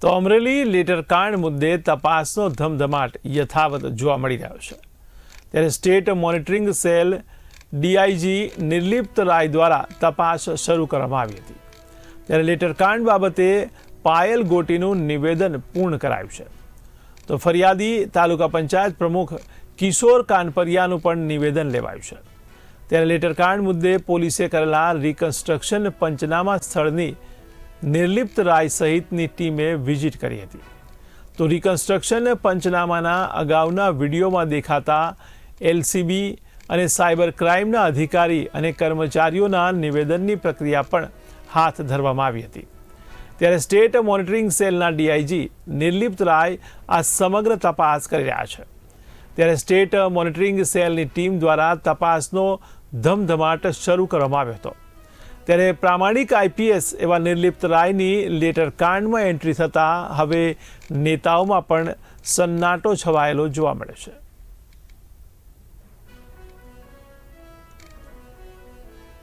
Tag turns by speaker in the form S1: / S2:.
S1: તો અમરેલી લેટર કાંડ મુદ્દે તપાસનો ધમધમાટ યથાવત જોવા મળી રહ્યો છે. ત્યારે state monitoring cell DIG Nirlipt Rai દ્વારા તપાસ શરૂ કરવામાં આવી હતી. ત્યારે લેટર કાંડ બાબતે પાયલ ગોટીનું નિવેદન પૂર્ણ કરાયું છે. તો ફરિયાદી તાલુકા પંચાયત પ્રમુખ કિશોર કાનપરિયાનું પણ નિવેદન લેવાયું છે. ત્યારે લેટરકાંડ મુદ્દે પોલીસે કરેલા રિકન્સ્ટ્રક્શન પંચનામા સ્થળની નિર્લિપ્ત રાય સહિતની ટીમે વિઝિટ કરી હતી. તો રિકન્સ્ટ્રક્શન પંચનામાના અગાઉના વિડીયોમાં દેખાતા એલસીબી અને સાયબર ક્રાઇમના અધિકારી અને કર્મચારીઓના નિવેદનની પ્રક્રિયા પણ હાથ ધરવામાં આવી હતી. ત્યારે સ્ટેટ મોનિટરિંગ સેલના ડીઆઈજી નિર્લિપ્ત રાય આ સમગ્ર તપાસ કરી રહ્યા છે. ત્યારે સ્ટેટ મોનિટરિંગ સેલની ટીમ દ્વારા તપાસનો ધમધમાટ શરૂ કરવામાં આવ્યો હતો. ત્યારે પ્રામાણિક આઈપીએસ એવા નિર્લિપ્ત રાયની લેટર કાંડમાં એન્ટ્રી થતાં હવે નેતાઓમાં પણ સન્નાટો છવાયેલો જોવા મળે છે.